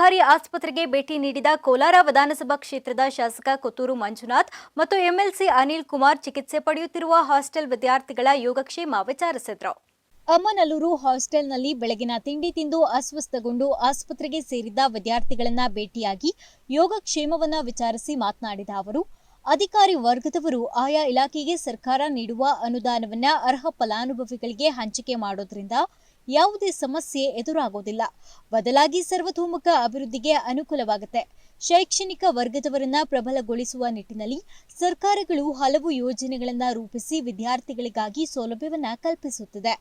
ಸರ್ಕಾರಿ ಆಸ್ಪತ್ರೆಗೆ ಭೇಟಿ ನೀಡಿದ ಕೋಲಾರ ವಿಧಾನಸಭಾ ಕ್ಷೇತ್ರದ ಶಾಸಕ ಕೊತ್ತೂರು ಮಂಜುನಾಥ್ ಮತ್ತು ಎಂಎಲ್ಸಿ ಅನಿಲ್ ಕುಮಾರ್ ಚಿಕಿತ್ಸೆ ಪಡೆಯುತ್ತಿರುವ ಹಾಸ್ಟೆಲ್ ವಿದ್ಯಾರ್ಥಿಗಳ ಯೋಗಕ್ಷೇಮ ವಿಚಾರಿಸಿದರು. ಅಮ್ಮನಲ್ಲೂರು ಹಾಸ್ಟೆಲ್ನಲ್ಲಿ ಬೆಳಗಿನ ತಿಂಡಿ ತಿಂದು ಅಸ್ವಸ್ಥಗೊಂಡು ಆಸ್ಪತ್ರೆಗೆ ಸೇರಿದ್ದ ವಿದ್ಯಾರ್ಥಿಗಳನ್ನ ಭೇಟಿಯಾಗಿ ಯೋಗಕ್ಷೇಮವನ್ನ ವಿಚಾರಿಸಿ ಮಾತನಾಡಿದ ಅವರು, ಅಧಿಕಾರಿ ವರ್ಗದವರು ಆಯಾ ಇಲಾಖೆಗೆ ಸರ್ಕಾರ ನೀಡುವ ಅನುದಾನವನ್ನ ಅರ್ಹ ಫಲಾನುಭವಿಗಳಿಗೆ ಹಂಚಿಕೆ ಮಾಡೋದ್ರಿಂದ ಯಾವುದೇ ಸಮಸ್ಯೆ ಎದುರಾಗೋದಿಲ್ಲ. ಬದಲಾಗಿ ಸರ್ವತೋಮುಖ ಅಭಿವೃದ್ಧಿಗೆ ಅನುಕೂಲವಾಗುತ್ತೆ. ಶೈಕ್ಷಣಿಕ ವರ್ಗದವರನ್ನ ಪ್ರಬಲಗೊಳಿಸುವ ನಿಟ್ಟಿನಲ್ಲಿ ಸರ್ಕಾರಗಳು ಹಲವು ಯೋಜನೆಗಳನ್ನ ರೂಪಿಸಿ ವಿದ್ಯಾರ್ಥಿಗಳಿಗಾಗಿ ಸೌಲಭ್ಯವನ್ನ ಕಲ್ಪಿಸುತ್ತಿದೆ.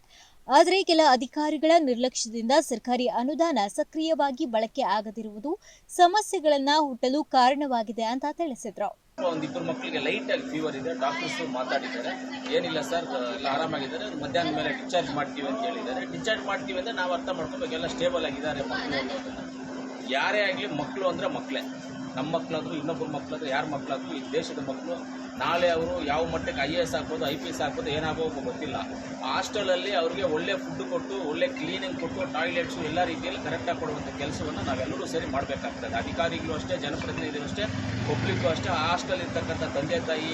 ಆದರೆ ಕೆಲ ಅಧಿಕಾರಿಗಳ ನಿರ್ಲಕ್ಷ್ಯದಿಂದ ಸರ್ಕಾರಿ ಅನುದಾನ ಸಕ್ರಿಯವಾಗಿ ಬಳಕೆ ಆಗದಿರುವುದು ಸಮಸ್ಯೆಗಳನ್ನ ಹುಟ್ಟಲು ಕಾರಣವಾಗಿದೆ ಅಂತ ತಿಳಿಸಿದ್ರು. ಒಂದಿಬ್ಬರು ಮಕ್ಕಳಿಗೆ ಲೈಟ್ ಆಗಿ ಫೀವರ್ ಇದೆ ಡಾಕ್ಟರ್ಸ್ ಮಾತಾಡಿದ್ದಾರೆ. ಏನಿಲ್ಲ ಸರ್, ಎಲ್ಲ ಆರಾಮಾಗಿದ್ದಾರೆ. ಮಧ್ಯಾಹ್ನ ಮೇಲೆ ಡಿಸ್ಚಾರ್ಜ್ ಮಾಡ್ತೀವಿ ಅಂತ ಹೇಳಿದ್ದಾರೆ. ಡಿಸ್ಚಾರ್ಜ್ ಮಾಡ್ತೀವಿ ಅಂದರೆ ನಾವು ಅರ್ಥ ಮಾಡ್ಕೊಬೇಕು ಎಲ್ಲ ಸ್ಟೇಬಲ್ ಆಗಿದ್ದಾರೆ ಯಾರೇ ಆಗಲಿ ಮಕ್ಕಳು ಅಂದರೆ ಮಕ್ಕಳೇ ನಮ್ಮ ಮಕ್ಕಳಾದ್ರು ಇನ್ನೊಬ್ಬರ ಮಕ್ಕಳಾದ್ರು ಯಾರ ಮಕ್ಕಳಾದ್ರು ಈ ದೇಶದ ಮಕ್ಕಳು ನಾಳೆ ಅವರು ಯಾವ ಮಟ್ಟಕ್ಕೆ ಐ ಎ ಎಸ್ ಹಾಕ್ಬೋದು ಐ ಪಿ ಎಸ್ ಹಾಕ್ಬೋದು ಏನಾಗೋದು ಗೊತ್ತಿಲ್ಲ. ಹಾಸ್ಟೆಲಲ್ಲಿ ಅವ್ರಿಗೆ ಒಳ್ಳೆ ಫುಡ್ ಕೊಟ್ಟು, ಒಳ್ಳೆ ಕ್ಲೀನಿಂಗ್ ಕೊಟ್ಟು ಟಾಯ್ಲೆಟ್ಸು ಎಲ್ಲ ರೀತಿಯಲ್ಲಿ ಕರೆಕ್ಟಾಗಿ ಕೊಡುವಂಥ ಕೆಲಸವನ್ನು ನಾವೆಲ್ಲರೂ ಸೇರಿ ಮಾಡಬೇಕಾಗ್ತದೆ. ಅಧಿಕಾರಿಗಳು ಅಷ್ಟೇ, ಜನಪ್ರತಿನಿಧಿಗಳು ಅಷ್ಟೇ ಪಬ್ಲಿಕ್ಕು ಅಷ್ಟೇ ಆ ಹಾಸ್ಟೆಲ್ ಇರ್ತಕ್ಕಂಥ ತಂದೆ ತಾಯಿ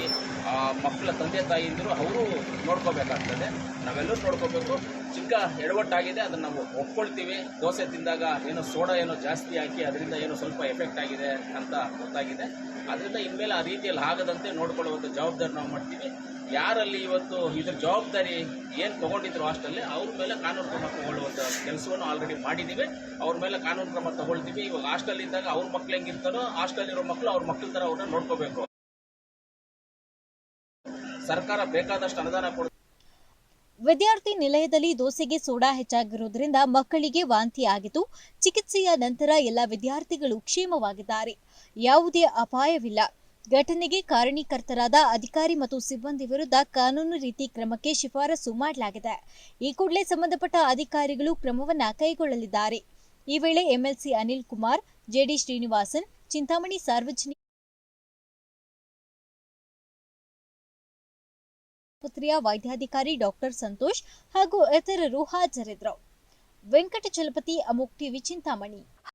ಮಕ್ಕಳ ತಂದೆ ತಾಯಿಯಿಂದರು ಅವರು ನೋಡ್ಕೋಬೇಕಾಗ್ತದೆ. ನಾವೆಲ್ಲರೂ ನೋಡ್ಕೋಬೇಕು. ಚಿಕ್ಕ ಎಡವಟ್ಟಾಗಿದೆ, ಅದನ್ನು ನಾವು ಒಪ್ಕೊಳ್ತೀವಿ. ದೋಸೆ ತಿಂದಾಗ ಏನೋ ಸೋಡಾ ಏನೋ ಜಾಸ್ತಿ ಹಾಕಿ, ಅದರಿಂದ ಏನೋ ಸ್ವಲ್ಪ ಎಫೆಕ್ಟ್ ಆಗಿದೆ ಅಂತ ಗೊತ್ತಾಗಿದೆ. ಅದರಿಂದ ಇನ್ಮೇಲೆ ಆ ರೀತಿಯಲ್ಲಿ ಆಗದಂತೆ ನೋಡ್ಕೊಳ್ಳುವಂಥ ಜವಾಬ್ದಾರಿ ನಾವು ಮಾಡ್ತೀವಿ. ಯಾರಲ್ಲಿ ಇವತ್ತು ಇದ್ರ ಜವಾಬ್ದಾರಿ ಏನು ತೊಗೊಂಡಿದ್ರು ಅಷ್ಟಲ್ಲಿ ಅವ್ರ ಮೇಲೆ ಕಾನೂನು ಕ್ರಮ ತಗೊಳ್ಳುವಂಥ ಕೆಲಸವನ್ನು ಆಲ್ರೆಡಿ ಮಾಡಿದ್ದೀವಿ ಅವ್ರ ಮೇಲೆ ಕಾನೂನು ಕ್ರಮ ತಗೊಳ್ತೀವಿ. ಇವಾಗ ಹಾಸ್ಟೆಲ್ ಇದ್ದಾಗ ಅವ್ರ ಮಕ್ಳು ಹೆಂಗಿರ್ತಾರೋ ಹಾಸ್ಟೆಲ್ ಇರೋ ಮಕ್ಕಳು ಅವ್ರ ಮಕ್ಳ ಥರ ಅವ್ರನ್ನ ನೋಡ್ಕೋಬೇಕು. ಸರ್ಕಾರ ಬೇಕಾದಷ್ಟು ಅನುದಾನ ಕೊಡ ವಿದ್ಯಾರ್ಥಿ ನಿಲಯದಲ್ಲಿ ದೋಸೆಗೆ ಸೋಡಾ ಹೆಚ್ಚಾಗಿರುವುದರಿಂದ ಮಕ್ಕಳಿಗೆ ವಾಂತಿ ಆಗಿತ್ತು ಚಿಕಿತ್ಸೆಯ ನಂತರ ಎಲ್ಲ ವಿದ್ಯಾರ್ಥಿಗಳು ಕ್ಷೇಮವಾಗಿದ್ದಾರೆ. ಯಾವುದೇ ಅಪಾಯವಿಲ್ಲ. ಘಟನೆಗೆ ಕಾರಣೀಕರ್ತರಾದ ಅಧಿಕಾರಿ ಮತ್ತು ಸಿಬ್ಬಂದಿ ವಿರುದ್ಧ ಕಾನೂನು ರೀತಿ ಕ್ರಮಕ್ಕೆ ಶಿಫಾರಸು ಮಾಡಲಾಗಿದೆ. ಈ ಕೂಡಲೇ ಸಂಬಂಧಪಟ್ಟ ಅಧಿಕಾರಿಗಳು ಕ್ರಮವನ್ನ ಕೈಗೊಳ್ಳಲಿದ್ದಾರೆ. ಈ ವೇಳೆ ಎಂಎಲ್ಸಿ ಅನಿಲ್ ಕುಮಾರ್, ಜೆಡಿ ಶ್ರೀನಿವಾಸನ್, ಚಿಂತಾಮಣಿ ಸಾರ್ವಜನಿಕ ಆಸ್ಪತ್ರೆಯ ವೈದ್ಯಾಧಿಕಾರಿ ಡಾಕ್ಟರ್ ಸಂತೋಷ್ ಹಾಗೂ ಇತರರು ಹಾಜರಿದ್ದರು. ವೆಂಕಟಚಲಪತಿ ಅಮುಕ್ ಟಿವಿ ಚಿಂತಾಮಣಿ.